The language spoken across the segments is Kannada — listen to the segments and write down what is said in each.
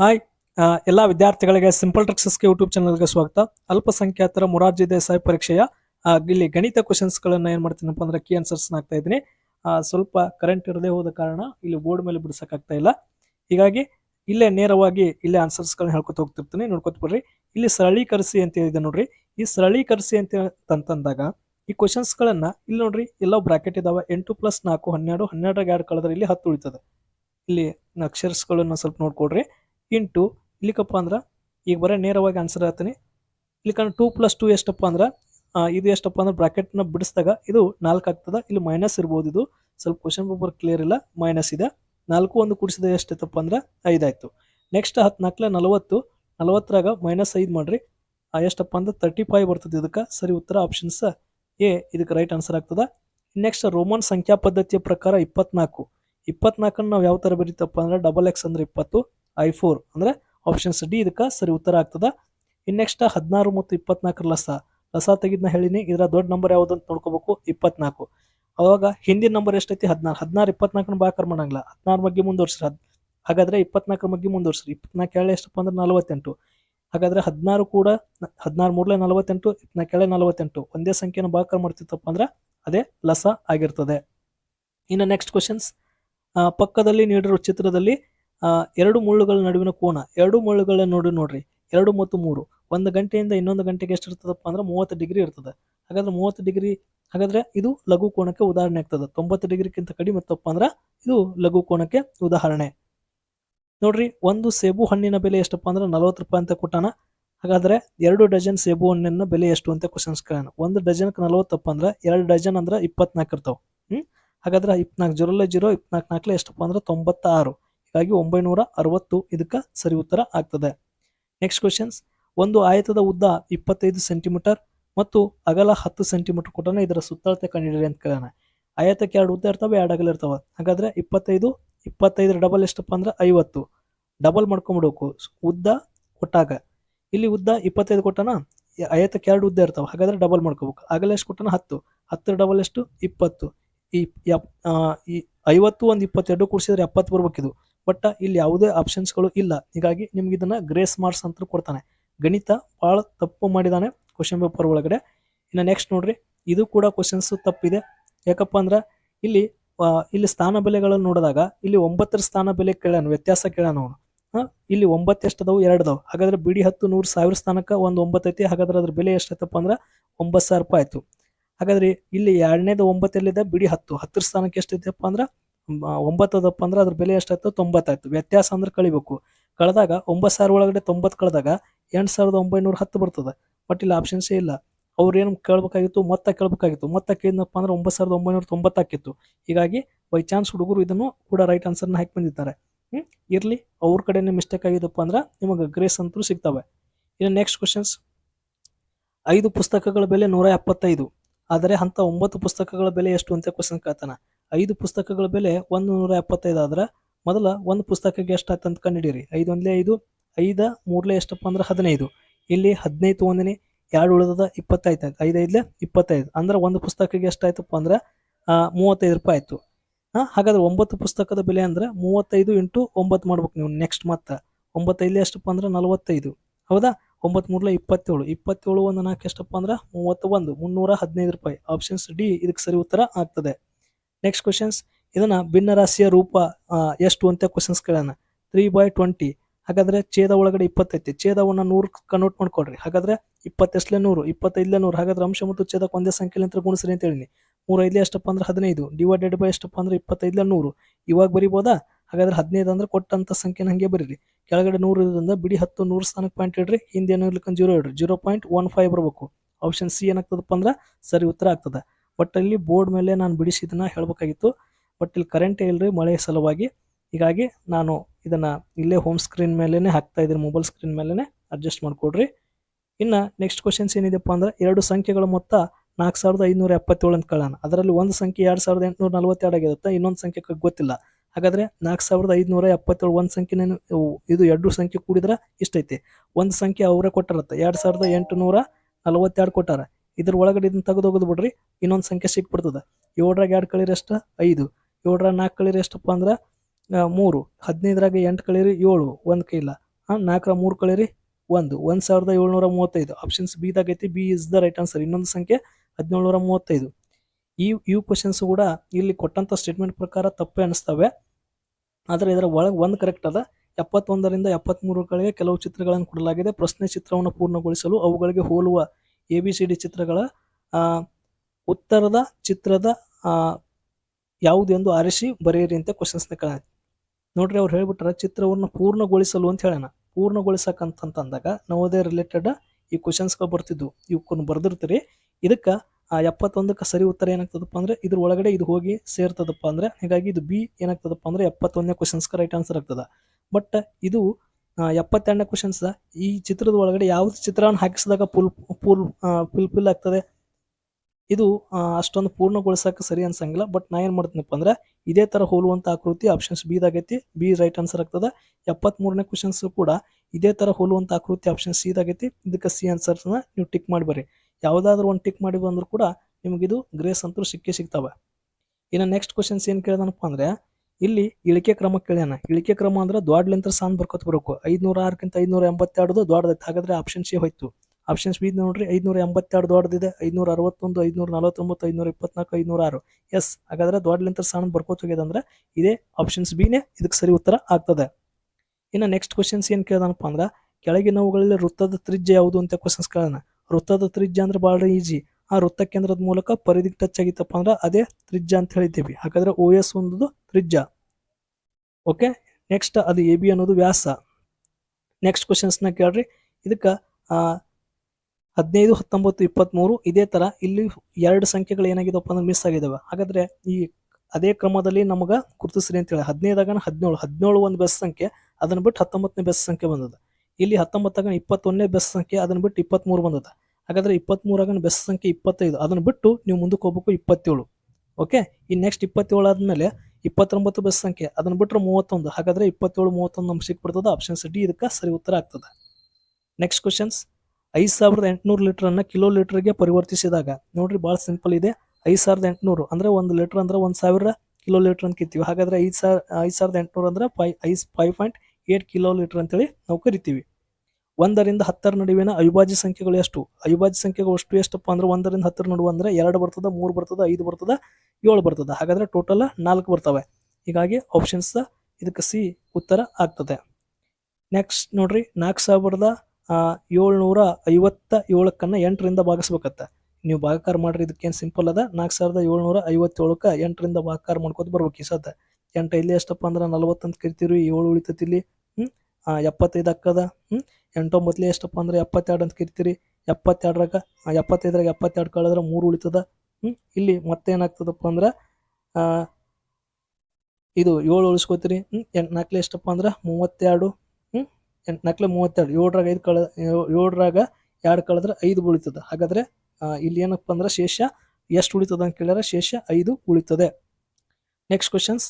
ಹಾಯ್ ಎಲ್ಲ ವಿದ್ಯಾರ್ಥಿಗಳಿಗೆ ಸಿಂಪಲ್ ಟ್ರಿಕ್ಸಸ್ಗೆ ಯೂಟ್ಯೂಬ್ ಚಾನಲ್ಗೆ ಸ್ವಾಗತ. ಅಲ್ಪಸಂಖ್ಯಾತರ ಮೊರಾರ್ಜಿ ದೇಸಾಯಿ ಪರೀಕ್ಷೆಯ ಇಲ್ಲಿ ಗಣಿತ ಕ್ವಶನ್ಸ್ಗಳನ್ನು ಏನು ಮಾಡ್ತೀನಪ್ಪ ಅಂದ್ರೆ ಕೀ ಆನ್ಸರ್ಸ್ನ ಆಗ್ತಾ ಇದ್ದೀನಿ. ಸ್ವಲ್ಪ ಕರೆಂಟ್ ಇರದೇ ಹೋದ ಕಾರಣ ಇಲ್ಲಿ ಬೋರ್ಡ್ ಮೇಲೆ ಬಿಡಿಸೋಕ್ಕಾಗ್ತಾ ಇಲ್ಲ. ಹೀಗಾಗಿ ಇಲ್ಲೇ ನೇರವಾಗಿ ಇಲ್ಲೇ ಆನ್ಸರ್ಸ್ಗಳನ್ನ ಹೇಳ್ಕೊತ ಹೋಗ್ತಿರ್ತೀನಿ. ನೋಡ್ಕೊತ ಬಿಡ್ರಿ. ಇಲ್ಲಿ ಸರಳೀಕರಿಸಿ ಅಂತ ಹೇಳಿದೆ ನೋಡ್ರಿ. ಈ ಸರಳೀಕರಿಸಿ ಅಂತ ಅಂತಂದಾಗ ಈ ಕ್ವಶನ್ಸ್ಗಳನ್ನು ಇಲ್ಲಿ ನೋಡ್ರಿ, ಎಲ್ಲ ಬ್ರಾಕೆಟ್ ಇದಾವೆ. ಎಂಟು ಪ್ಲಸ್ ನಾಲ್ಕು, ಹನ್ನೆರಡು, ಹನ್ನೆರಡರಾಗ ಎರಡು ಕಳೆದ್ರೆ ಇಲ್ಲಿ ಹತ್ತು ಉಳಿತದೆ. ಇಲ್ಲಿ ಅಕ್ಷರಸ್ಗಳನ್ನು ಸ್ವಲ್ಪ ನೋಡ್ಕೊಡ್ರಿ. ಇಂಟು ಇಲ್ಲಿಕಪ್ಪ ಅಂದ್ರೆ, ಈಗ ಬರೀ ನೇರವಾಗಿ ಆನ್ಸರ್ ಆಗ್ತೀನಿ ಇಲ್ಲಿ ಕಂಡು ಟೂ ಪ್ಲಸ್ ಟೂ ಎಷ್ಟಪ್ಪ ಅಂದ್ರೆ ಇದು ಎಷ್ಟಪ್ಪ ಅಂದ್ರೆ ಬ್ರಾಕೆಟ್ನ ಬಿಡಿಸಿದಾಗ ಇದು ನಾಲ್ಕು ಆಗ್ತದೆ. ಇಲ್ಲಿ ಮೈನಸ್ ಇರ್ಬೋದು ಇದು. ಸ್ವಲ್ಪ ಕ್ವಶನ್ ಪೇಪರ್ ಕ್ಲಿಯರ್ ಇಲ್ಲ ಮೈನಸ್ ಇದೆ. ನಾಲ್ಕು ಒಂದು ಕೂಡಿಸಿದ ಎಷ್ಟಪ್ಪ ಅಂದ್ರೆ ಐದಾಯ್ತು ನೆಕ್ಸ್ಟ್ ಹತ್ತು ನಾಲ್ಕಲೆ ನಲವತ್ತು, ನಲವತ್ತರಾಗ ಮೈನಸ್ ಐದು ಮಾಡ್ರಿ. ಎಷ್ಟಪ್ಪ ಅಂದ್ರೆ ತರ್ಟಿ ಫೈವ್ ಬರ್ತದೆ ಇದಕ್ಕೆ. ಸರಿ, ಉತ್ತರ ಆಪ್ಷನ್ಸ್ ಎ, ಇದಕ್ಕೆ ರೈಟ್ ಆನ್ಸರ್ ಆಗ್ತದೆ. ನೆಕ್ಸ್ಟ್ ರೋಮನ್ ಸಂಖ್ಯಾ ಪದ್ಧತಿಯ ಪ್ರಕಾರ ಇಪ್ಪತ್ನಾಲ್ಕು. ಇಪ್ಪತ್ನಾಲ್ಕನ್ನು ನಾವು ಯಾವ ಥರ ಬರೀತಪ್ಪ ಅಂದ್ರೆ ಡಬಲ್ ಎಕ್ಸ್ ಅಂದ್ರೆ ಇಪ್ಪತ್ತು. ಐ ಫೋರ್ ಅಂದರೆ ಆಪ್ಷನ್ಸ್ ಡಿ ಇದಕ್ಕೆ ಸರಿ ಉತ್ತರ ಆಗ್ತದೆ. ಇನ್ ನೆಕ್ಸ್ಟ್ ಹದಿನಾರು ಮತ್ತು ಇಪ್ಪತ್ನಾಲ್ಕರ ಲಸ. ಲಸ ತೆಗಿದ್ನ ಹೇಳಿನಿ. ಇದರ ದೊಡ್ಡ ನಂಬರ್ ಯಾವುದು ಅಂತ ನೋಡ್ಕೋಬೇಕು. ಇಪ್ಪತ್ನಾಲ್ಕು. ಅವಾಗ ಹಿಂದಿನ ನಂಬರ್ ಎಷ್ಟೈತಿ? ಹದಿನಾರು. ಹದಿನಾರು ಇಪ್ಪತ್ನಾಲ್ಕನ ಬಾಕರ್ ಮಾಡಂಗಿಲ್ಲ. ಹದಿನಾರು ಬಗ್ಗೆ ಮುಂದುವರ್ಸ್ರಿ. ಹದ್ ಹಾಗಾದರೆ ಇಪ್ಪತ್ನಾಲ್ಕರ ಬಗ್ಗೆ ಮುಂದುವರ್ಸ್ರಿ. ಇಪ್ಪತ್ನಾಲ್ಕು ಏಳೆ ಎಷ್ಟಪ್ಪ ಅಂದ್ರೆ ನಲವತ್ತೆಂಟು. ಹಾಗಾದ್ರೆ ಹದಿನಾರು ಕೂಡ ಹದಿನಾರು ಮೂರಲೆ ನಲವತ್ತೆಂಟು, ಇಪ್ಪತ್ನಾಲ್ಕು ಏಳೆ ನಲವತ್ತೆಂಟು. ಒಂದೇ ಸಂಖ್ಯೆನ ಬಾಕರ್ ಮಾಡ್ತಿತ್ತಪ್ಪ ಅಂದ್ರೆ ಅದೇ ಲಸ ಆಗಿರ್ತದೆ. ಇನ್ನು ನೆಕ್ಸ್ಟ್ ಕ್ವಶನ್ಸ್ ಪಕ್ಕದಲ್ಲಿ ನೀಡಿರುವ ಚಿತ್ರದಲ್ಲಿ ಎರಡು ಮುಳ್ಳುಗಳ ನಡುವಿನ ಕೋನ. ಎರಡು ಮುಳ್ಳುಗಳ ನೋಡಿ ನೋಡ್ರಿ, ಎರಡು ಮತ್ತು ಮೂರು. ಒಂದು ಗಂಟೆಯಿಂದ ಇನ್ನೊಂದು ಗಂಟೆಗೆ ಎಷ್ಟು ಇರ್ತದಪ್ಪ ಅಂದ್ರೆ ಮೂವತ್ತು ಡಿಗ್ರಿ ಇರ್ತದೆ. ಹಾಗಾದ್ರೆ ಮೂವತ್ತು ಡಿಗ್ರಿ, ಹಾಗಾದ್ರೆ ಇದು ಲಘು ಕೋನಕ್ಕೆ ಉದಾಹರಣೆ ಆಗ್ತದೆ. ತೊಂಬತ್ತು ಡಿಗ್ರಿಗಿಂತ ಕಡಿಮೆ ಇತ್ತಪ್ಪ ಅಂದ್ರೆ ಇದು ಲಘು ಕೋನಕ್ಕೆ ಉದಾಹರಣೆ. ನೋಡ್ರಿ, ಒಂದು ಸೇಬು ಹಣ್ಣಿನ ಬೆಲೆ ಎಷ್ಟಪ್ಪ ಅಂದ್ರೆ ನಲವತ್ತು ರೂಪಾಯಿ ಅಂತ ಕೊಟ್ಟಾನ. ಹಾಗಾದ್ರೆ ಎರಡು ಡಜನ್ ಸೇಬು ಹಣ್ಣಿನ ಬೆಲೆ ಎಷ್ಟು ಅಂತ ಕ್ವಶನ್ಸ್ ಕೇಳೋಣ. ಒಂದು ಡಜನ್ಗೆ ನಲವತ್ತಪ್ಪ ಅಂದ್ರೆ ಎರಡು ಡಜನ್ ಅಂದ್ರೆ ಇಪ್ಪತ್ನಾಲ್ಕು ಇರ್ತಾವೆ. ಹ್ಮ್? ಹಾಗಾದ್ರೆ ಇಪ್ಪತ್ನಾಲ್ಕು ಜೀರೋಲೆ ಜೀರೋ, ಇಪ್ಪತ್ನಾಲ್ಕು ನಾಲ್ಕಲೆ ಎಷ್ಟಪ್ಪ ಅಂದ್ರೆ ತೊಂಬತ್ತಾರು. ಹೀಗಾಗಿ ಒಂಬೈನೂರ ಅರವತ್ತು ಇದಕ್ಕೆ ಸರಿ ಉತ್ತರ ಆಗ್ತದೆ. ನೆಕ್ಸ್ಟ್ ಕ್ವಶನ್ಸ್ ಒಂದು ಆಯತದ ಉದ್ದ ಇಪ್ಪತ್ತೈದು ಸೆಂಟಿಮೀಟರ್ ಮತ್ತು ಅಗಲ ಹತ್ತು ಸೆಂಟಿಮೀಟರ್ ಕೊಟ್ಟಾನ ಇದರ ಸುತ್ತಳತೆ ಕಂಡಿಡಿರಿ ಅಂತ ಕೇಳೋಣ ಆಯತಕ್ಕೆ ಎರಡು ಉದ್ದ ಇರ್ತವೆ, ಎರಡು ಅಗಲ ಇರ್ತವೆ. ಹಾಗಾದ್ರೆ ಇಪ್ಪತ್ತೈದು, ಇಪ್ಪತ್ತೈದರ ಡಬಲ್ ಎಷ್ಟಪ್ಪ ಅಂದ್ರೆ ಐವತ್ತು. ಡಬಲ್ ಮಾಡ್ಕೊಂಬಿಡ್ಬೇಕು. ಉದ್ದ ಕೊಟ್ಟಾಗ ಇಲ್ಲಿ ಉದ್ದ ಇಪ್ಪತ್ತೈದು ಕೊಟ್ಟನ, ಆಯತಕ್ಕೆ ಎರಡು ಉದ್ದ ಇರ್ತಾವೆ. ಹಾಗಾದ್ರೆ ಡಬಲ್ ಮಾಡ್ಕೋಬೇಕು. ಅಗಲ ಎಷ್ಟು ಕೊಟ್ಟಾನ? ಹತ್ತು. ಹತ್ತರ ಡಬಲ್ ಎಷ್ಟು? ಇಪ್ಪತ್ತು. ಈ ಐವತ್ತು ಒಂದು ಇಪ್ಪತ್ತೆರಡು ಕೂಡಿಸಿದ್ರೆ ಎಪ್ಪತ್ತು ಬರ್ಬೇಕಿದು. ಬಟ್ ಇಲ್ಲಿ ಯಾವುದೇ ಆಪ್ಷನ್ಸ್ಗಳು ಇಲ್ಲ. ಹೀಗಾಗಿ ನಿಮ್ಗೆ ಇದನ್ನ ಗ್ರೇಸ್ ಮಾರ್ಕ್ಸ್ ಅಂತ ಕೊಡ್ತಾನೆ. ಗಣಿತ ಭಾಳ ತಪ್ಪು ಮಾಡಿದಾನೆ ಕ್ವಶನ್ ಪೇಪರ್ ಒಳಗಡೆ. ಇನ್ನು ನೆಕ್ಸ್ಟ್ ನೋಡ್ರಿ, ಇದು ಕೂಡ ಕ್ವಶನ್ಸ್ ತಪ್ಪಿದೆ. ಯಾಕಪ್ಪ ಅಂದ್ರೆ ಇಲ್ಲಿ ಇಲ್ಲಿ ಸ್ಥಾನ ಬೆಲೆಗಳನ್ನು ನೋಡಿದಾಗ ಇಲ್ಲಿ ಒಂಬತ್ತರ ಸ್ಥಾನ ಬೆಲೆ ಕೇಳೋಣ ವ್ಯತ್ಯಾಸ ಕೇಳೋಣ ಅವನು. ಹಾ, ಇಲ್ಲಿ ಒಂಬತ್ತು ಎಷ್ಟು ಅದಾವು ಎರಡು ಅದಾವು ಹಾಗಾದ್ರೆ ಬಿಡಿ ಹತ್ತು ನೂರು ಸಾವಿರ ಸ್ಥಾನಕ್ಕೆ ಒಂದು ಒಂಬತ್ತು ಐತಿ, ಹಾಗಾದ್ರೆ ಅದ್ರ ಬೆಲೆ ಎಷ್ಟಾಯ್ತಪ್ಪ ಅಂದ್ರೆ ಒಂಬತ್ತು ಸಾವಿರ ರೂಪಾಯಿ ಆಯ್ತು. ಹಾಗಾದ್ರೆ ಇಲ್ಲಿ ಎರಡನೇದು ಒಂಬತ್ತು ಎಲ್ಲಿದೆ? ಬಿಡಿ ಹತ್ತು. ಹತ್ತರ ಸ್ಥಾನಕ್ಕೆ ಎಷ್ಟೈತಪ್ಪ ಅಂದ್ರೆ ಒಂಬತ್ತು ಅದಪ್ಪ ಅಂದ್ರೆ ಅದ್ರ ಬೆಲೆ ಎಷ್ಟಾಯ್ತು ತೊಂಬತ್ತಾಯ್ತು. ವ್ಯತ್ಯಾಸ ಅಂದ್ರೆ ಕಳಿಬೇಕು. ಕಳೆದಾಗ ಒಂಬತ್ತು ಸಾವಿರ ಒಳಗಡೆ ತೊಂಬತ್ತು ಕಳೆದಾಗ ಎಂಟು ಸಾವಿರದ ಒಂಬೈನೂರ ಹತ್ತು ಬರ್ತದೆ. ಬಟ್ ಇಲ್ಲಿ ಆಪ್ಷನ್ಸೇ ಇಲ್ಲ. ಅವ್ರು ಏನು ಕೇಳಬೇಕಾಗಿತ್ತು ಮೊತ್ತ ಕೇಳಬೇಕಾಗಿತ್ತು. ಮೊತ್ತ ಕೇಳಿದ್ನಪ್ಪ ಅಂದ್ರೆ ಒಂಬತ್ತು ಸಾವಿರದ ಒಂಬೈನೂರ ತೊಂಬತ್ತಾಕಿತ್ತು ಹೀಗಾಗಿ ಬೈ ಚಾನ್ಸ್ ಹುಡುಗರು ಇದನ್ನು ಕೂಡ ರೈಟ್ ಆನ್ಸರ್ನ ಹಾಕಿ ಬಂದಿದ್ದಾರೆ. ಹ್ಞೂ ಇರಲಿ, ಅವ್ರ ಕಡೆನೇ ಮಿಸ್ಟೇಕ್ ಆಗಿದಪ್ಪ ಅಂದ್ರೆ ನಿಮಗೆ ಗ್ರೇಸ್ ಅಂತೂ ಸಿಗ್ತವೆ. ಇನ್ನು ನೆಕ್ಸ್ಟ್ ಕ್ವಶನ್ಸ್ ಐದು ಪುಸ್ತಕಗಳ ಬೆಲೆ ನೂರ ಎಪ್ಪತ್ತೈದು. ಆದರೆ ಅಂತ ಒಂಬತ್ತು ಪುಸ್ತಕಗಳ ಬೆಲೆ ಎಷ್ಟು ಅಂತ ಕ್ವಶನ್ ಕೇಳ್ತಾನ. ಐದು ಪುಸ್ತಕಗಳ ಬೆಲೆ ಒಂದು ನೂರ ಎಪ್ಪತ್ತೈದು ಆದ್ರೆ ಮೊದಲ ಒಂದು ಪುಸ್ತಕಕ್ಕೆ ಎಷ್ಟಾಯ್ತು ಅಂತ ಕಂಡಿಡೀರಿ ಐದು ಒಂದಲೇ ಐದು, ಐದ ಮೂರ್ಲೆ ಎಷ್ಟಪ್ಪ ಅಂದ್ರೆ ಹದಿನೈದು. ಇಲ್ಲಿ ಹದಿನೈದು ಒಂದನೇ, ಎರಡು ಉಳಿದದ ಇಪ್ಪತ್ತೈದು ಆಯ್ತು. ಐದು ಐದ್ಲೆ ಇಪ್ಪತ್ತೈದು. ಅಂದ್ರೆ ಒಂದು ಪುಸ್ತಕಕ್ಕೆ ಎಷ್ಟಾಯ್ತಪ್ಪ ಅಂದ್ರೆ ಮೂವತ್ತೈದು ರೂಪಾಯಿ ಆಯ್ತು. ಹಾ ಹಾಗಾದ್ರೆ ಒಂಬತ್ತು ಪುಸ್ತಕದ ಬೆಲೆ ಅಂದ್ರೆ ಮೂವತ್ತೈದು ಇಂಟು ಒಂಬತ್ತು ಮಾಡ್ಬೇಕು ನೀವು ನೆಕ್ಸ್ಟ್ ಮತ್ತೆ. ಒಂಬತ್ತೈದಲೇ ಎಷ್ಟಪ್ಪ ಅಂದ್ರೆ ನಲವತ್ತೈದು. ಹೌದಾ? ಒಂಬತ್ತು ಮೂರ್ಲೆ ಇಪ್ಪತ್ತೇಳು. ಇಪ್ಪತ್ತೇಳು ಒಂದು ನಾಲ್ಕು ಎಷ್ಟಪ್ಪ ಅಂದ್ರೆ ಮೂವತ್ತ ಒಂದು ಮುನ್ನೂರ ಹದಿನೈದು ರೂಪಾಯಿ. ಆಪ್ಷನ್ಸ್ ಡಿ ಇದಕ್ಕೆ ಸರಿ ಉತ್ತರ ಆಗ್ತದೆ. ನೆಕ್ಸ್ಟ್ ಕ್ವಶನ್ಸ್ ಇದನ್ನ ಭಿನ್ನ ರಾಶಿಯ ರೂಪ ಎಷ್ಟು ಅಂತ ಕ್ವಶನ್ಸ್ ಕೇಳೋಣ. ತ್ರೀ ಬೈ ಟ್ವೆಂಟಿ ಹಾಗಾದ್ರೆ ಛೇದ ಒಳಗಡೆ ಇಪ್ಪತ್ತೈತಿ ಛೇದವನ್ನ ನೂರು ಕನ್ವರ್ಟ್ ಮಾಡ್ಕೊಡ್ರಿ ಹಾಗಾದ್ರೆ ಇಪ್ಪತ್ತೆಷ್ಟಲೆ ನೂರು, ಇಪ್ಪತ್ತೈದ್ಲೆ ನೂರು. ಹಾಗಾದ್ರೆ ಅಂಶ ಮತ್ತು ಛೇದಕ್ಕೆ ಒಂದೇ ಸಂಖ್ಯೆಲಿಂತ ಗುಣಿಸ್ರಿ ಅಂತ ಹೇಳಿ ಮೂರು ಐದ್ಲೆ ಎಷ್ಟಪ್ಪ ಅಂದ್ರೆ ಹದಿನೈದು. ಡಿವೈಡೆಡ್ ಬೈ ಎಷ್ಟಪ್ಪ ಅಂದ್ರೆ ಇಪ್ಪತ್ತೈದ್ಲೆ ನೂರು. ಇವಾಗ ಬರಿಬೋದಾ? ಹಾಗಾದ್ರೆ ಹದಿನೈದು ಅಂದ್ರೆ ಕೊಟ್ಟಂತ ಸಂಖ್ಯೆನ ಹಂಗೆ ಬರೀರಿ. ಕೆಳಗಡೆ ನೂರು ಇರೋದ್ರಿಂದ ಬಿಡಿ ಹತ್ತು ನೂರು ಸ್ಥಾನಕ್ಕೆ ಪಾಯಿಂಟ್ ಇಡ್ರಿ. ಹಿಂದೆ ಏನು ಇರ್ಲಿಕ್ಕೆ ಜೀರೋ ಇಡ್ರಿ. ಜೀರೋ ಪಾಯಿಂಟ್ ಒನ್ ಫೈವ್ ಬರಬೇಕು. ಆಪ್ಷನ್ ಸಿ ಏನಾಗ್ತದಪ್ಪ ಅಂದ್ರೆ ಸರಿ ಉತ್ತರ ಆಗ್ತದೆ. ಬಟ್ ಅಲ್ಲಿ ಬೋರ್ಡ್ ಮೇಲೆ ನಾನು ಬಿಡಿಸಿದ್ದನ್ನು ಹೇಳಬೇಕಾಗಿತ್ತು. ಬಟ್ ಇಲ್ಲಿ ಕರೆಂಟೇ ಇಲ್ಲರಿ ಮಳೆ ಸಲುವಾಗಿ. ಹೀಗಾಗಿ ನಾನು ಇದನ್ನು ಇಲ್ಲೇ ಹೋಮ್ ಸ್ಕ್ರೀನ್ ಮೇಲೇ ಹಾಕ್ತಾ ಇದ್ದೀನಿ ಮೊಬೈಲ್ ಸ್ಕ್ರೀನ್ ಮೇಲೇ ಅಡ್ಜಸ್ಟ್ ಮಾಡಿಕೊಡ್ರಿ. ಇನ್ನು ನೆಕ್ಸ್ಟ್ ಕ್ವಶನ್ಸ್ ಏನಿದೆಪ್ಪ ಅಂದ್ರೆ ಎರಡು ಸಂಖ್ಯೆಗಳ ಮೊತ್ತ ನಾಲ್ಕು ಸಾವಿರದ ಐನೂರ ಎಪ್ಪತ್ತೇಳು ಅಂತ ಕೇಳೋಣ. ಅದರಲ್ಲಿ ಒಂದು ಸಂಖ್ಯೆ ಎರಡು ಸಾವಿರದ ಎಂಟುನೂರ ನಲವತ್ತೆರಡು ಆಗಿರುತ್ತೆ, ಇನ್ನೊಂದು ಸಂಖ್ಯೆ ಗೊತ್ತಿಲ್ಲ. ಹಾಗಾದ್ರೆ ನಾಲ್ಕು ಸಾವಿರದ ಐದುನೂರ ಎಪ್ಪತ್ತೇಳು ಒಂದು ಸಂಖ್ಯೆನೇ ಇದು ಎರಡು ಸಂಖ್ಯೆ ಕೂಡಿದ್ರೆ ಇಷ್ಟೈತಿ. ಒಂದು ಸಂಖ್ಯೆ ಅವರೇ ಕೊಟ್ಟಿರುತ್ತೆ, ಎರಡು ಸಾವಿರದ ಎಂಟುನೂರ ನಲವತ್ತೆರಡು ಕೊಟ್ಟಾರ. ಇದ್ರ ಒಳಗಡೆ ಇದನ್ನ ತೆಗೆದು ಹೋಗೋದು ಬಿಡ್ರಿ, ಇನ್ನೊಂದು ಸಂಖ್ಯೆ ಸಿಕ್ಬಿಡ್ತದೆ ಏಳರಾಗ ಎರಡು ಕಳೀರಿ ಎಷ್ಟು ಐದು. ಏಳ್ರಾಗ ನಾಲ್ಕು ಕಳೀರಿ ಎಷ್ಟಪ್ಪ ಅಂದ್ರೆ ಮೂರು. ಹದಿನೈದರಾಗ ಎಂಟು ಕಳೀರಿ ಏಳು, ಒಂದು ಕೈಲ. ಹಾಂ ನಾಲ್ಕರ ಮೂರು ಕಳೀರಿ ಒಂದು. ಒಂದು ಸಾವಿರದ ಏಳ್ನೂರ ಮೂವತ್ತೈದು. ಆಪ್ಷನ್ಸ್ ಬಿದಾಗ ಐತಿ B is the right answer ಇನ್ನೊಂದು ಸಂಖ್ಯೆ, ಹದಿನೇಳುನೂರ ಮೂವತ್ತೈದು. ಈ ಇವು ಕ್ವಶನ್ಸ್ ಕೂಡ ಇಲ್ಲಿ ಕೊಟ್ಟಂಥ ಸ್ಟೇಟ್ಮೆಂಟ್ ಪ್ರಕಾರ ತಪ್ಪೇ ಅನಿಸ್ತವೆ. ಆದರೆ ಇದರ ಒಳಗೆ ಒಂದು ಕರೆಕ್ಟ್ ಅದ. ಎಪ್ಪತ್ತೊಂದರಿಂದ ಎಪ್ಪತ್ತ್ಮೂರುಗಳಿಗೆ ಕೆಲವು ಚಿತ್ರಗಳನ್ನು ಕೊಡಲಾಗಿದೆ. ಪ್ರಶ್ನೆ ಚಿತ್ರವನ್ನು ಪೂರ್ಣಗೊಳಿಸಲು ಅವುಗಳಿಗೆ ಹೋಲುವ ಎ ಬಿ ಸಿ ಡಿ ಚಿತ್ರಗಳ ಉತ್ತರದ ಚಿತ್ರದ ಯಾವುದೇ ಯಾವುದೆಂದು ಆರಿಸಿ ಬರೆಯಿರಿ ಅಂತ ಕ್ವಶನ್ಸ್ನ ಕೇಳ ನೋಡ್ರಿ ಅವ್ರು ಹೇಳ್ಬಿಟ್ರೆ ಚಿತ್ರವನ್ನು ಪೂರ್ಣಗೊಳಿಸಲು ಅಂತ ಹೇಳ್ಯಾನ ಪೂರ್ಣಗೊಳಿಸಕ್ಕಂತಂದಾಗ ನವೋದಯ ರಿಲೇಟೆಡ್ ಈ ಕ್ವಶನ್ಸ್ಗಳು ಬರ್ತಿದ್ವು. ಇವಕ್ಕನ್ನು ಬರೆದಿರ್ತೀರಿ. ಇದಕ್ಕೆ, ಆ, ಎಪ್ಪತ್ತೊಂದಕ್ಕೆ ಸರಿ ಉತ್ತರ ಏನಾಗ್ತದಪ್ಪ ಅಂದ್ರೆ ಇದ್ರ ಒಳಗಡೆ ಇದು ಹೋಗಿ ಸೇರ್ತದಪ್ಪ ಅಂದ್ರೆ, ಹೀಗಾಗಿ ಇದು ಬಿ ಏನಾಗ್ತದಪ್ಪ ಅಂದ್ರೆ ಎಪ್ಪತ್ತೊಂದನೇ ಕ್ವಶನ್ಸ್ಗೆ ರೈಟ್ ಆನ್ಸರ್ ಆಗ್ತದೆ. ಬಟ್ ಇದು ಎಪ್ಪತ್ತೆರಡನೇ ಕ್ವಶನ್ಸ್ ಈ ಚಿತ್ರದ ಒಳಗಡೆ ಯಾವ್ದು ಚಿತ್ರವನ್ನು ಹಾಕಿಸಿದಾಗ ಪುಲ್ ಫುಲ್ ಪಿಲ್ ಆಗ್ತದೆ? ಇದು ಅಷ್ಟೊಂದು ಪೂರ್ಣಗೊಳಿಸಕ್ಕೆ ಸರಿ ಅನ್ಸಂಗಿಲ್ಲ ಬಟ್ ನಾ ಏನು ಮಾಡ್ತೀನಪ್ಪ ಅಂದ್ರೆ, ಇದೇ ಥರ ಹೋಲುವಂಥ ಆಕೃತಿ ಆಪ್ಷನ್ಸ್ ಬಿದಾಗೈತಿ ಬಿ ರೈಟ್ ಆನ್ಸರ್ ಆಗ್ತದೆ. ಎಪ್ಪತ್ತ್ಮೂರನೇ ಕ್ವಶನ್ಸ್ ಕೂಡ ಇದೇ ಥರ ಹೋಲುವಂಥ ಆಕೃತಿ ಆಪ್ಷನ್ ಸಿ ದಾಗೈತಿ ಇದಕ್ಕೆ ಸಿ ಆನ್ಸರ್ಸ್ನ ನೀವು ಟಿಕ್ ಮಾಡಿ ಬರ್ರಿ ಯಾವುದಾದ್ರೂ ಒಂದು ಟಿಕ್ ಮಾಡಿ ಬಂದರೂ ಕೂಡ ನಿಮಗಿದು ಗ್ರೇಸ್ ಅಂತೂ ಸಿಕ್ಕೇ ಸಿಗ್ತವೆ. ಇನ್ನು ನೆಕ್ಸ್ಟ್ ಕ್ವಶನ್ಸ್ ಏನು ಕೇಳ್ದನಪ್ಪ ಅಂದ್ರೆ ಇಲ್ಲಿ ಇಳಿಕೆ ಕ್ರಮ ಕೇಳ್ಯಾನ. ಇಳಿಕೆ ಕ್ರಮ ಅಂದ್ರೆ ದೊಡ್ಡಲಿಂತ ಸಾನ್ ಬರ್ಕೊತ ಬರಬೇಕು. ಐದ್ನೂರ ಆರಕ್ಕಿಂತ ಐದ್ನೂರ ಎಂಬತ್ತೆರಡು ದೊಡ್ಡದೈತೆ ಹಾಗಾದ್ರೆ ಆಪ್ಷನ್ ಸಿ ಹೋಯ್ತು. ಆಪ್ಷನ್ಸ್ ಬಿ ನೋಡ್ರಿ ಐದ್ನೂರ ಎಂಬತ್ತೆರಡು ದೊಡ್ಡದಿದೆ ಐದ್ನೂರ ಅರವತ್ತೊಂದು ಐದ್ನೂರ ನಲವತ್ತೊಂಬತ್ತು ಐದ್ನೂರ ಇಪ್ಪತ್ನಾಲ್ಕು ಐನೂರ ಆರು ಎಸ್ ಹಾಗಾದ್ರೆ ದ್ವಾಡ್ಲಿಂತ ಸಾನ್ ಬರ್ಕೋತ ಹೋಗ್ಯದ ಅಂದ್ರೆ ಇದೇ ಆಪ್ಷನ್ಸ್ ಬಿನೇ ಇದಕ್ಕೆ ಸರಿ ಉತ್ತರ ಆಗ್ತದೆ. ಇನ್ನು ನೆಕ್ಸ್ಟ್ ಕ್ವಶನ್ಸ್ ಏನು ಕೇಳ್ದನಪ್ಪ ಅಂದ್ರೆ, ಕೆಳಗಿನವುಗಳಲ್ಲಿ ವೃತ್ತದ ತ್ರಿಜ್ಯ ಯಾವುದು ಅಂತ ಕ್ವಶನ್ಸ್ ಕೇಳೋಣ ವೃತ್ತದ ತ್ರಿಜ್ಯ ಅಂದ್ರೆ ಭಾಳ ಈಜಿ ಆ ವೃತ್ತ ಕೇಂದ್ರದ ಮೂಲಕ ಪರಿಧಿಗೆ ಟಚ್ ಆಗಿತ್ತಪ್ಪ ಅಂದ್ರೆ ಅದೇ ತ್ರಿಜ್ಯ ಅಂತ ಹೇಳಿದ್ದೀವಿ. ಹಾಗಾದ್ರೆ ಓ ಎಸ್ ಒಂದು ತ್ರಿಜ್ಯ. ಓಕೆ ನೆಕ್ಸ್ಟ್ ಅದು ಎ ಬಿ ಅನ್ನೋದು ವ್ಯಾಸ. ನೆಕ್ಸ್ಟ್ ಕ್ವಶನ್ಸ್ನ ಕೇಳ್ರಿ. ಇದಕ್ಕೆ ಹದಿನೈದು, ಹತ್ತೊಂಬತ್ತು ಇಪ್ಪತ್ತ್ಮೂರು ಇದೇ ಥರ ಇಲ್ಲಿ ಎರಡು ಸಂಖ್ಯೆಗಳು ಏನಾಗಿದಪ್ಪ ಅಂದ್ರೆ ಮಿಸ್ ಆಗಿದಾವೆ. ಹಾಗಾದ್ರೆ ಈ ಅದೇ ಕ್ರಮದಲ್ಲಿ ನಮಗೆ ಗುರುತಿಸ್ರಿ ಅಂತೇಳಿ. ಹದಿನೈದಾಗನ ಹದಿನೇಳು. ಹದಿನೇಳು ಒಂದು ಬೆಸ್ ಸಂಖ್ಯೆ, ಅದನ್ನ ಬಿಟ್ಟು ಹತ್ತೊಂಬತ್ತನೇ ಬೆಸ್ ಸಂಖ್ಯೆ ಬಂದದ. ಇಲ್ಲಿ ಹತ್ತೊಂಬತ್ತಾಗ ಇಪ್ಪತ್ತೊಂದನೇ ಬೆಸ್ ಸಂಖ್ಯೆ, ಅದನ್ನ ಬಿಟ್ಟು ಇಪ್ಪತ್ತ್ಮೂರು ಬಂದದ. ಹಾಗಾದ್ರೆ ಇಪ್ಪತ್ತ್ಮೂರಾಗ ಬೆಸ್ಟ್ ಸಂಖ್ಯೆ ಇಪ್ಪತ್ತೈದು. ಅದನ್ನು ಬಿಟ್ಟು ನೀವು ಮುಂದಕ್ಕೆ ಹೋಗ್ಬೇಕು ಇಪ್ಪತ್ತೇಳು. ಓಕೆ ಈ ನೆಕ್ಸ್ಟ್ ಇಪ್ಪತ್ತೇಳು ಆದಮೇಲೆ ಇಪ್ಪತ್ತೊಂಬತ್ತು ಬೆಸ್ಟ್ ಸಂಖ್ಯೆ. ಅದನ್ನ ಬಿಟ್ಟರೆ ಮೂವತ್ತೊಂದು. ಹಾಗಾದ್ರೆ ಇಪ್ಪತ್ತೇಳು, ಮೂವತ್ತೊಂದು ನಮ್ಗೆ ಸಿಕ್ಬಿಡ್ತದೆ. ಆಪ್ಷನ್ಸ್ ಡಿ ಇದಕ್ಕೆ ಸರಿ ಉತ್ತರ ಆಗ್ತದೆ. ನೆಕ್ಸ್ಟ್ ಕ್ವಶನ್ಸ್ ಐದು ಸಾವಿರದ ಎಂಟುನೂರು ಲೀಟ್ರನ್ನು ಕಿಲೋ ಲೀಟ್ರಿಗೆ ಪರಿವರ್ತಿಸಿದಾಗ, ನೋಡ್ರಿ ಭಾಳ ಸಿಂಪಲ್ ಇದೆ. ಐದು ಸಾವಿರದ ಎಂಟುನೂರು ಅಂದರೆ ಒಂದು ಲೀಟ್ರ್ ಅಂದ್ರೆ ಒಂದು ಸಾವಿರ ಕಿಲೋ ಲೀಟ್ರ್ ಅಂತ ಕಿತ್ತೀವಿ ಹಾಗಾದ್ರೆ ಐದು ಸಾವಿರ, ಐದು ಸಾವಿರದ ಎಂಟುನೂರು ಅಂದ್ರೆ ಫೈ ice five point eight kilo litre ಅಂತೇಳಿ ನಾವು ಕರಿತೀವಿ. ಒಂದರಿಂದ ಹತ್ತರ ನಡುವಿನ ಅವಿಭಾಜ್ಯ ಸಂಖ್ಯೆಗಳು ಎಷ್ಟು? ಅವಿಭಾಜ್ಯ ಸಂಖ್ಯೆಗಳು ಅಷ್ಟು ಎಷ್ಟಪ್ಪ ಅಂದ್ರೆ ಒಂದರಿಂದ ಹತ್ತರ ನಡುವೆ ಅಂದ್ರೆ ಎರಡು ಬರ್ತದ, ಮೂರು ಬರ್ತದ, ಐದು ಬರ್ತದ, ಏಳು ಬರ್ತದ. ಹಾಗಾದ್ರೆ ಟೋಟಲ್ ನಾಲ್ಕು ಬರ್ತವೆ. ಹೀಗಾಗಿ ಆಪ್ಷನ್ಸ್ ಇದಕ್ಕೆ ಸಿ ಉತ್ತರ ಆಗ್ತದೆ. ನೆಕ್ಸ್ಟ್ ನೋಡ್ರಿ, ನಾಲ್ಕು ಸಾವಿರದ ಏಳ್ನೂರ ಐವತ್ತ ಏಳಕ್ಕನ್ನ ಎಂಟರಿಂದ ಭಾಗಿಸ್ಬೇಕತ್ತ. ನೀವು ಭಾಗಕಾರ ಮಾಡ್ರಿ, ಇದಕ್ಕೇನು ಸಿಂಪಲ್ ಅದ. ನಾಲ್ಕು ಸಾವಿರದ ಏಳ್ನೂರ ಐವತ್ತೇಳಕ್ಕೆ ಎಂಟರಿಂದ ಭಾಗಕಾರ ಮಾಡ್ಕೊತ ಬರ್ಬೇಕು ಈ ಸದ್ದ ಎಂಟು ಇಲ್ಲಿ ಎಷ್ಟಪ್ಪ ಅಂದ್ರೆ ನಲವತ್ತಂತ ಅಂತ ಕರಿತೀವಿ ಏಳು ಉಳಿತೈತಿ ಇಲ್ಲಿ. ಎಪ್ಪತ್ತೈದು ಅಕ್ಕದ ಹ್ಞೂ ಎಂಟೊಂಬತ್ತಲಿ ಎಷ್ಟಪ್ಪ ಅಂದ್ರೆ ಎಪ್ಪತ್ತೆರಡು ಅಂತ ಕರಿತೀರಿ. ಎಪ್ಪತ್ತೆರಡರಾಗ ಎಪ್ಪತ್ತೈದರಾಗ ಎಪ್ಪತ್ತೆರಡು ಕಳೆದ್ರೆ ಮೂರು ಉಳಿತದ ಹ್ಞೂ ಇಲ್ಲಿ ಮತ್ತೆ ಏನಾಗ್ತದಪ್ಪ ಅಂದ್ರೆ ಇದು ಏಳು ಉಳಿಸ್ಕೋತೀರಿ ಹ್ಞೂ ಎಂಟು ನಾಲ್ಕಲೆ ಎಷ್ಟಪ್ಪ ಅಂದ್ರೆ ಮೂವತ್ತೆರಡು ಹ್ಞೂ ಎಂಟು ನಾಲ್ಕಲೆ ಮೂವತ್ತೆರಡು, ಏಳರಾಗ ಐದು ಕಳೆದ ಏಳರಾಗ ಎರಡು ಕಳೆದ್ರೆ ಐದು ಉಳಿತದ. ಹಾಗಾದ್ರೆ ಇಲ್ಲಿ ಏನಪ್ಪ ಅಂದ್ರೆ ಶೇಷ ಎಷ್ಟು ಉಳಿತದ ಅಂತ ಕೇಳಿದ್ರೆ ಶೇಷ ಐದು ಉಳಿತದೆ. ನೆಕ್ಸ್ಟ್ ಕ್ವಶನ್ಸ್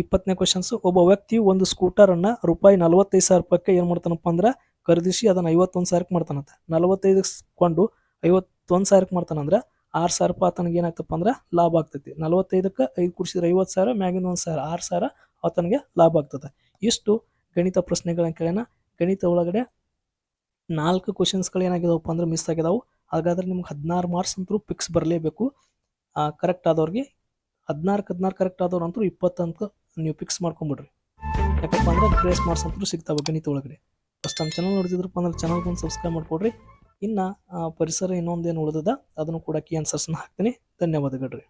ಇಪ್ಪತ್ತನೇ ಕ್ವಶನ್ಸ್ ಒಬ್ಬ ವ್ಯಕ್ತಿಯು ಒಂದು ಸ್ಕೂಟರನ್ನು ರೂಪಾಯಿ ನಲವತ್ತೈದು ಸಾವಿರ ರೂಪಾಯಿಗೆ ಏನು ಮಾಡ್ತಾನಪ್ಪ ಅಂದ್ರೆ ಖರೀದಿಸಿ ಅದನ್ನು ಐವತ್ತೊಂದು ಸಾವಿರಕ್ಕೆ ಮಾಡ್ತಾನಂತೆ. ನಲವತ್ತೈದು ಕೊಂಡು ಐವತ್ತೊಂದು ಸಾವಿರಕ್ಕೆ ಮಾಡ್ತಾನಂದ್ರೆ ಆರು ಸಾವಿರ ರೂಪಾಯಿ ಆತನಿಗೆ ಏನಾಗ್ತಪ್ಪ ಅಂದ್ರೆ ಲಾಭ ಆಗ್ತೈತಿ. ನಲವತ್ತೈದಕ್ಕೆ ಐದು ಕುಡಿಸಿದ್ರೆ ಐವತ್ತು ಸಾವಿರ ಮ್ಯಾಗಿನ ಒಂದು ಸಾವಿರ, ಆರು ಸಾವಿರ ಆತನಿಗೆ ಲಾಭ ಆಗ್ತದೆ. ಇಷ್ಟು ಗಣಿತ ಪ್ರಶ್ನೆಗಳನ್ನ ಕೇಳೋಣ. ಗಣಿತ ಒಳಗಡೆ ನಾಲ್ಕು ಕ್ವಶನ್ಸ್ಗಳು ಏನಾಗಿದಾವಪ್ಪ ಅಂದ್ರೆ ಮಿಸ್ ಆಗಿದಾವು. ಹಾಗಾದ್ರೆ ನಿಮ್ಗೆ ಹದಿನಾರು ಮಾರ್ಕ್ಸ್ ಅಂತೂ ಫಿಕ್ಸ್ ಬರಲೇಬೇಕು. ಕರೆಕ್ಟ್ ಆದವ್ರಿಗೆ ಹದಿನಾಲ್ಕು ಹದಿನಾರು ಕರೆಕ್ಟ್ ಆದವ್ರಂತೂ ಇಪ್ಪತ್ತು ಅಂತ ನೀವು ಫಿಕ್ಸ್ ಮಾಡ್ಕೊಂಬಿಡ್ರಿ. ಯಾಕಪ್ಪ ಅಂದ್ರೆ ಪ್ರೇಸ್ ಮಾಡ್ಸಂತೂ ಅಂತೂ ಸಿಗ್ತಾವೆ ಗಣಿತ ಒಳಗಡೆ. ಫಸ್ಟ್ ನಮ್ಮ ಚಾನಲ್ ನೋಡಿದ್ರಪ್ಪ ಅಂದ್ರೆ ಚಾನಲ್ ಬಂದು ಸಬ್ಸ್ಕ್ರೈಬ್ ಮಾಡ್ಕೊಡ್ರಿ. ಇನ್ನು ಪರಿಸರ ಇನ್ನೊಂದೇನು ಉಳಿದದ, ಅದನ್ನು ಕೂಡ ಕೀ ಆನ್ಸರ್ಸ್ನ ಹಾಕ್ತೀನಿ. ಧನ್ಯವಾದಗಳು ರೀ.